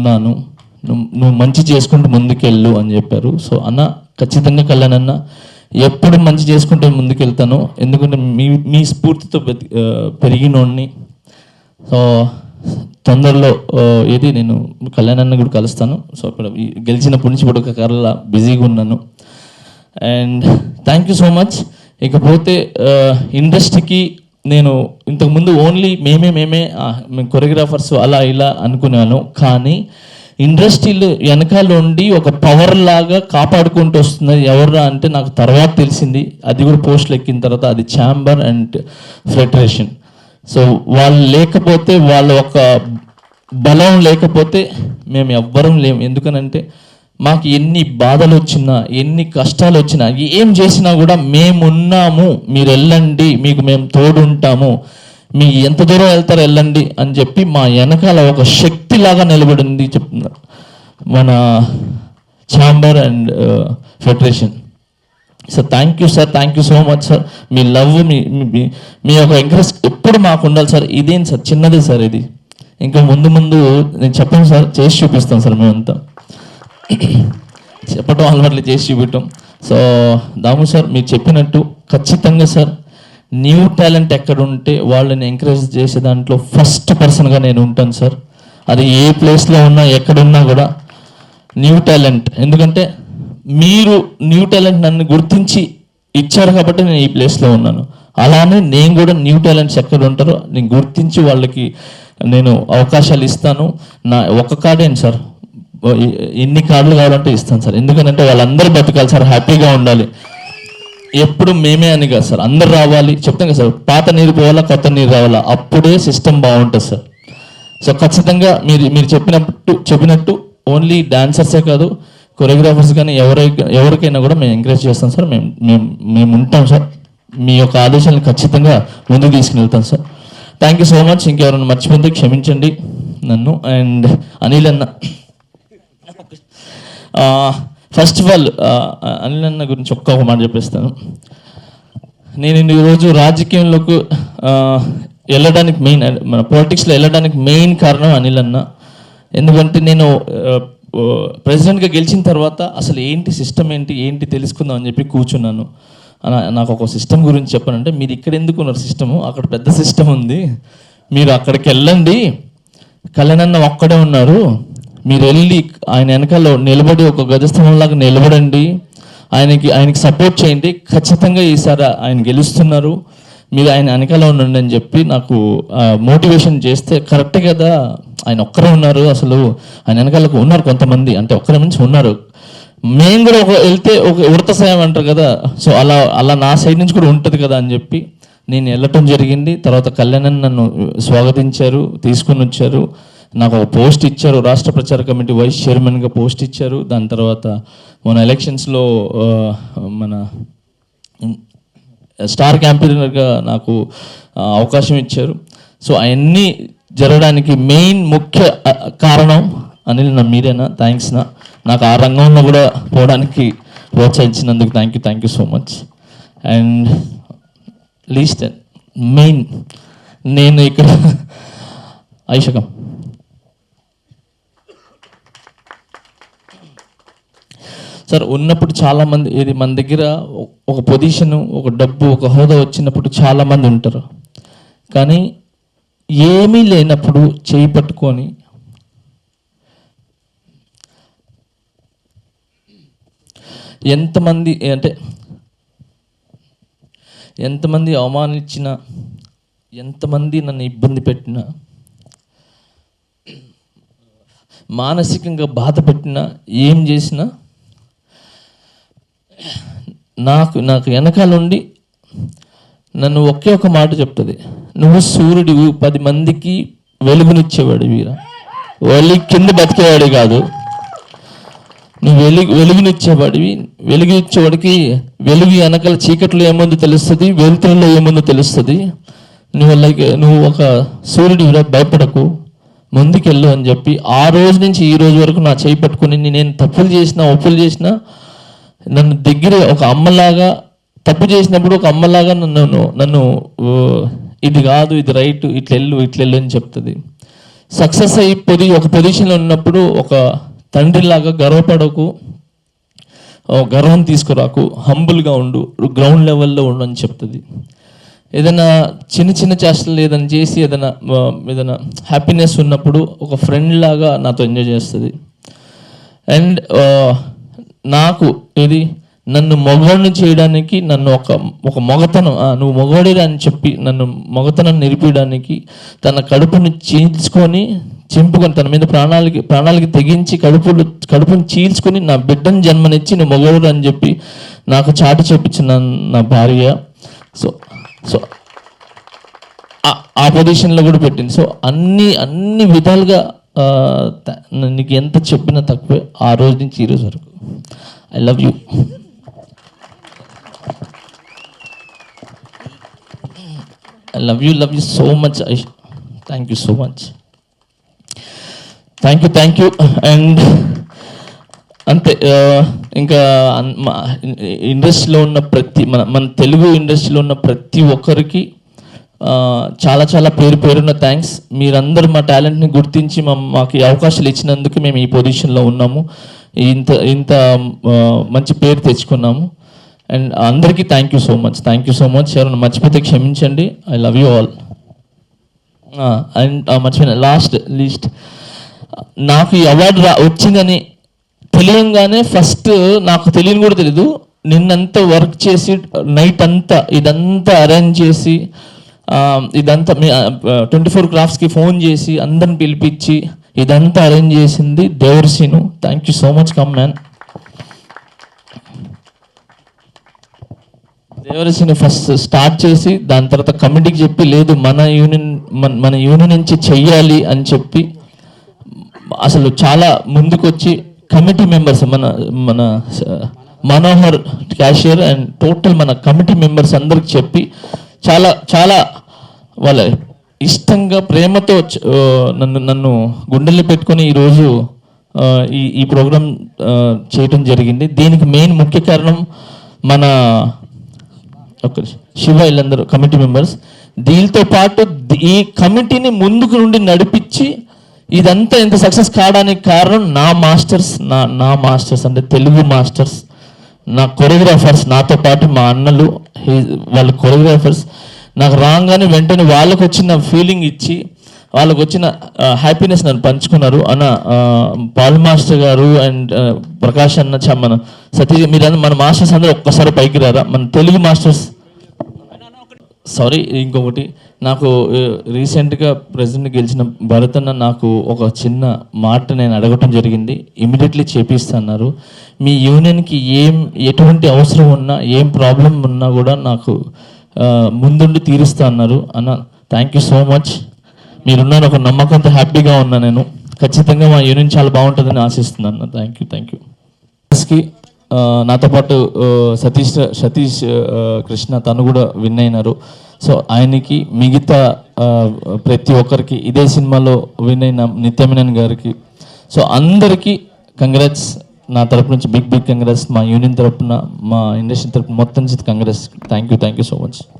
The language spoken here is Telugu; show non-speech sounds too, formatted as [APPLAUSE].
ఉన్నాను. నువ్వు మంచి చేసుకుంటూ ముందుకెళ్ళు అని చెప్పారు. సో అన్న ఖచ్చితంగా కళ్యాణ్ ఎప్పుడు మంచి చేసుకుంటే ముందుకెళ్తాను. ఎందుకంటే మీ మీ స్ఫూర్తితో పెరిగినోడిని. సో తొందరలో ఏది నేను కళ్యాణ్ అన్న కూడా కలుస్తాను. సో అక్కడ గెలిచినప్పటి నుంచి కూడా ఒక కర్రలా బిజీగా ఉన్నాను. And thank you so much. ఇకపోతే ఇండస్ట్రీకి నేను ఇంతకుముందు ఓన్లీ మేమే మేమే మేము కొరియోగ్రాఫర్స్ అలా ఇలా అనుకున్నాను. కానీ ఇండస్ట్రీలు వెనకాల ఉండి ఒక పవర్ లాగా కాపాడుకుంటూ వస్తున్నది ఎవర్రా అంటే నాకు తర్వాత తెలిసింది. అది కూడా పోస్టులు ఎక్కిన తర్వాత అది ఛాంబర్ అండ్ ఫెడరేషన్ సో వాళ్ళు లేకపోతే వాళ్ళ ఒక బలం లేకపోతే మేము ఎవ్వరం లేము. ఎందుకనంటే మాకు ఎన్ని బాధలు వచ్చినా ఎన్ని కష్టాలు వచ్చినా ఏం చేసినా కూడా మేమున్నాము మీరు వెళ్ళండి మీకు మేము తోడుంటాము మీ ఎంత దూరం వెళ్తారో వెళ్ళండి అని చెప్పి మా వెనకాల ఒక శక్తిలాగా నిలబడింది చెప్తున్నారు మన chamber and federation. Sir thank you sir thank you so much sir. Me love మీ మీ- యొక్క ఎంకరేజ్ ఎప్పుడు మాకు ఉండాలి సార్. ఇదేం సార్ చిన్నదే సార్ ఇది. ఇంకా ముందు ముందు నేను చెప్పాను సార్ చేసి చూపిస్తాం సార్ మేమంతా. [COUGHS] చెప్పటం అలవాట్లు చేసి చూపించటం. సో దాము సార్ మీరు చెప్పినట్టు ఖచ్చితంగా సార్ న్యూ టాలెంట్ ఎక్కడ ఉంటే వాళ్ళని ఎంకరేజ్ చేసే దాంట్లో ఫస్ట్ పర్సన్గా నేను ఉంటాను సార్. అది ఏ ప్లేస్లో ఉన్నా ఎక్కడున్నా కూడా న్యూ టాలెంట్. ఎందుకంటే మీరు న్యూ టాలెంట్ నన్ను గుర్తించి ఇచ్చారు కాబట్టి నేను ఈ ప్లేస్లో ఉన్నాను. అలానే నేను కూడా న్యూ టాలెంట్స్ ఎక్కడ ఉంటారో నేను గుర్తించి వాళ్ళకి నేను అవకాశాలు ఇస్తాను. నా ఒక కార్డేంటి సార్? ఎన్ని కార్డులు కావాలంటే ఇస్తాను సార్. ఎందుకంటే వాళ్ళందరూ బతకాలి సార్ హ్యాపీగా ఉండాలి. ఎప్పుడు మేమే అని కాదు సార్ అందరు రావాలి. చెప్తాం కదా సార్ పాత నీరు పోవాలా కొత్త నీరు రావాలా? అప్పుడే సిస్టమ్ బాగుంటుంది సార్. సో ఖచ్చితంగా మీరు మీరు చెప్పినట్టు చెప్పినట్టు ఓన్లీ డాన్సర్సే కాదు కొరియోగ్రాఫర్స్ కానీ ఎవరై ఎవరికైనా కూడా మేము ఎంకరేజ్ చేస్తాం సార్. మేము మేము మేము ఉంటాం సార్. మీ యొక్క ఆదేశాలను ఖచ్చితంగా ముందుకు తీసుకుని వెళ్తాం sir. Thank you so much ఇంకెవరైనా మర్చిపోతే క్షమించండి. నన్ను అండ్ అనిల్ అన్న. ఫస్ట్ ఆఫ్ ఆల్ అనిల్ అన్న గురించి ఒక్క ఒక మాట చెప్పేస్తాను. నేను ఈరోజు రాజకీయంలోకి వెళ్ళడానికి మెయిన్ మన పాలిటిక్స్లో వెళ్ళడానికి మెయిన్ కారణం అనిల్ అన్న ఎందుకంటే నేను ప్రెసిడెంట్గా గెలిచిన తర్వాత అసలు ఏంటి సిస్టమ్ ఏంటి ఏంటి తెలుసుకుందాం అని చెప్పి కూర్చున్నాను. నాకు ఒక సిస్టమ్ గురించి చెప్పానంటే మీరు ఇక్కడ ఎందుకు ఉన్నారు సిస్టము? అక్కడ పెద్ద సిస్టమ్ ఉంది. మీరు అక్కడికి వెళ్ళండి. కళ్యాణన్న ఒక్కడే ఉన్నారు. మీరు వెళ్ళి ఆయన వెనకాల నిలబడి ఒక గజస్తంభంలాగా నిలబడండి. ఆయనకి ఆయనకి సపోర్ట్ చేయండి. ఖచ్చితంగా ఈసారి ఆయన గెలుస్తున్నారు. మీరు ఆయన వెనకాల ఉండండి అని చెప్పి నాకు మోటివేషన్ చేస్తే కరెక్ట్ కదా. ఆయన ఒక్కరే ఉన్నారు అసలు. ఆయన వెనకాలకు ఉన్నారు కొంతమంది. అంటే ఒక్కరి నుంచి ఉన్నారు. మేము కూడా ఒక వెళ్తే ఒక ఉడత సాయం అంటారు కదా. సో అలా అలా నా సైడ్ నుంచి కూడా ఉంటుంది కదా అని చెప్పి నేను వెళ్ళటం జరిగింది. తర్వాత కళ్యాణ్ నన్ను స్వాగతించారు తీసుకుని వచ్చారు. నాకు ఒక పోస్ట్ ఇచ్చారు రాష్ట్ర ప్రచార కమిటీ వైస్ చైర్మన్గా పోస్ట్ ఇచ్చారు. దాని తర్వాత మన ఎలక్షన్స్లో మన స్టార్ క్యాంపెయినర్గా నాకు అవకాశం ఇచ్చారు. సో అవన్నీ జరగడానికి మెయిన్ ముఖ్య కారణం అనిల్ నా మీరేనా? థ్యాంక్స్ నా. నాకు ఆ రంగంలో కూడా పోవడానికి ప్రోత్సహించినందుకు thank you thank you so much. And least main నేను ఇక్కడ ఐషకం. సార్ ఉన్నప్పుడు చాలా మంది ఇది మన దగ్గర ఒక పొజిషన్ ఒక డబ్బు ఒక హోదా వచ్చినప్పుడు చాలా మంది ఉంటారు. కానీ ఏమీ లేనప్పుడు చేయి పట్టుకొని ఎంతమంది అంటే ఎంతమంది అవమానించినా ఎంతమంది నన్ను ఇబ్బంది పెట్టినా మానసికంగా బాధ పెట్టినా ఏం చేసినా నాకు నాకు వెనకాల ఉండి నన్ను ఒకే ఒక మాట చెప్తుంది. నువ్వు సూర్యుడివి పది మందికి వెలుగునిచ్చేవాడు వీరా. వెళ్ళి కింద బతికేవాడు కాదు. నువ్వు వెలుగు వెలుగునిచ్చేవాడివి. వెలుగునిచ్చేవాడికి వెలుగు వెనకాల చీకట్లో ఏముందో తెలుస్తుంది వెలుతురులో ఏముందో తెలుస్తుంది. నువ్వు లైక్ నువ్వు ఒక సూర్యుడివిరా భయపడకు. ముందుకెళ్ళు అని చెప్పి ఆ రోజు నుంచి ఈ రోజు వరకు నా చేయి పట్టుకుని నేను తప్పులు చేసినా ఒప్పులు చేసినా నన్ను దగ్గర ఒక అమ్మలాగా తప్పు చేసినప్పుడు ఒక అమ్మలాగా నన్ను నన్ను ఇది కాదు ఇది రైట్ ఇట్లెళ్ళు ఇట్లెళ్ళు అని చెప్తుంది. సక్సెస్ అయ్యి పొది ఒక పొజిషన్లో ఉన్నప్పుడు ఒక తండ్రిలాగా గర్వపడకు గర్వం తీసుకురాకు హంబుల్గా ఉండు గ్రౌండ్ లెవెల్లో ఉండు అని చెప్తుంది. ఏదైనా చిన్న చిన్న చేష్టలు ఏదైనా చేసి ఏదైనా ఏదైనా హ్యాపీనెస్ ఉన్నప్పుడు ఒక ఫ్రెండ్ లాగా నాతో ఎంజాయ్ చేస్తుంది. అండ్ నాకు ఇది నన్ను మగవాడిని చేయడానికి నన్ను ఒక ఒక మొగతనం నువ్వు మగవాడిరా అని చెప్పి నన్ను మొగతనం నిరిపించడానికి తన కడుపుని చీల్చుకొని చింపుకొని తన మీద ప్రాణాలకి ప్రాణాలకి తెగించి కడుపులు కడుపుని చీల్చుకొని నా బిడ్డను జన్మనిచ్చి నువ్వు మగవాడు అని చెప్పి నాకు చాటి చెప్పించిన నా భార్య. సో సో ఆ- పొజిషన్లో కూడా పెట్టింది. సో అన్ని అన్ని విధాలుగా నీకు ఎంత చెప్పినా తక్కువే ఆ రోజు నుంచి ఈరోజు వరకు. I love you I love you love you so much I thank you so much thank you thank you and అంతే ఇంకా మా ఇండస్ట్రీలో ఉన్న ప్రతి మన మన తెలుగు ఇండస్ట్రీలో ఉన్న ప్రతి ఒక్కరికి చాలా చాలా పేరు పేరున్న థ్యాంక్స్ మీరందరూ మా టాలెంట్ని గుర్తించి మా మాకు అవకాశాలు ఇచ్చినందుకు మేము ఈ పొజిషన్లో ఉన్నాము. ఇంత ఇంత మంచి పేరు తెచ్చుకున్నాము. అండ్ అందరికీ thank you so much thank you so much ఎవరైనా మర్చిపోతే క్షమించండి. I love you all and మర్చిపోయిన లాస్ట్ లీస్ట్ నాకు ఈ అవార్డు రా వచ్చిందని తెలియంగానే ఫస్ట్ నాకు తెలియని కూడా తెలీదు. నిన్నంతా వర్క్ చేసి నైట్ అంతా ఇదంతా అరేంజ్ చేసి ఇదంతా ట్వంటీ ఫోర్ క్రాఫ్ట్స్కి ఫోన్ చేసి అందరిని పిలిపించి ఇదంతా అరేంజ్ చేసింది Devaraseenu thank you so much come man దేవరసీని first start చేసి దాని తర్వాత కమిటీకి చెప్పి లేదు మన యూనియన్ మన మన యూనియన్ నుంచి చెయ్యాలి అని చెప్పి అసలు చాలా ముందుకొచ్చి కమిటీ మెంబర్స్ మన మన మనోహర్ క్యాషియర్ అండ్ టోటల్ మన కమిటీ మెంబర్స్ అందరికి చెప్పి చాలా చాలా వాళ్ళ ఇష్టంగా ప్రేమతో నన్ను నన్ను గుండెల్లో పెట్టుకొని ఈరోజు ఈ ఈ ప్రోగ్రాం చేయటం జరిగింది. దీనికి మెయిన్ ముఖ్య కారణం మన ఒక శివ వీళ్ళందరూ కమిటీ మెంబర్స్. దీనితో పాటు ఈ కమిటీని ముందుకు నుండి నడిపించి ఇదంతా ఇంత సక్సెస్ కావడానికి కారణం నా మాస్టర్స్ నా నా మాస్టర్స్ అంటే తెలుగు మాస్టర్స్ నా కొరియోగ్రాఫర్స్ నాతో పాటు మా అన్నలు వాళ్ళ కొరియోగ్రాఫర్స్ నాకు రాగానే వెంటనే వాళ్ళకు వచ్చిన ఫీలింగ్ ఇచ్చి వాళ్ళకు వచ్చిన హ్యాపీనెస్ నన్ను పంచుకున్నారు. అన్న పాల్ మాస్టర్ గారు అండ్ ప్రకాష్ అన్న చ- మన సతీష్ మీరు మన మాస్టర్స్ అందరూ ఒక్కసారి పైకి రారా? మన తెలుగు మాస్టర్స్. సారీ ఇంకొకటి నాకు రీసెంట్గా ప్రెసిడెంట్ గెలిచిన భరత్ అన్న నాకు ఒక చిన్న మాట నేను అడగటం జరిగింది. ఇమీడియట్లీ చేపిస్తున్నారు. మీ యూనియన్కి ఏం ఎటువంటి అవసరం ఉన్నా ఏం ప్రాబ్లం ఉన్నా కూడా నాకు ముందుండి తీరుస్తా అన్నారు. అన్న థ్యాంక్ యూ సో మచ్ మీరున్నారు ఒక నమ్మకంతో హ్యాపీగా ఉన్నా నేను. ఖచ్చితంగా మా యూనియన్ చాలా బాగుంటుందని ఆశిస్తున్నాను అన్న. థ్యాంక్ యూ థ్యాంక్ యూ నాతో పాటు సతీష్ సతీష్ కృష్ణ తను కూడా విన్ అయినారు. సో ఆయనకి మిగతా ప్రతి ఒక్కరికి ఇదే సినిమాలో విన్ అయిన నిత్యమేనన్ గారికి. సో అందరికీ కంగ్రాట్స్ నా తరపు నుంచి బిగ్ బిగ్ కంగ్రెస్ మా యూనియన్ తరపున మా ఇండస్ట్రీ తరపున మొత్తం నుంచి congress thank you thank you so much.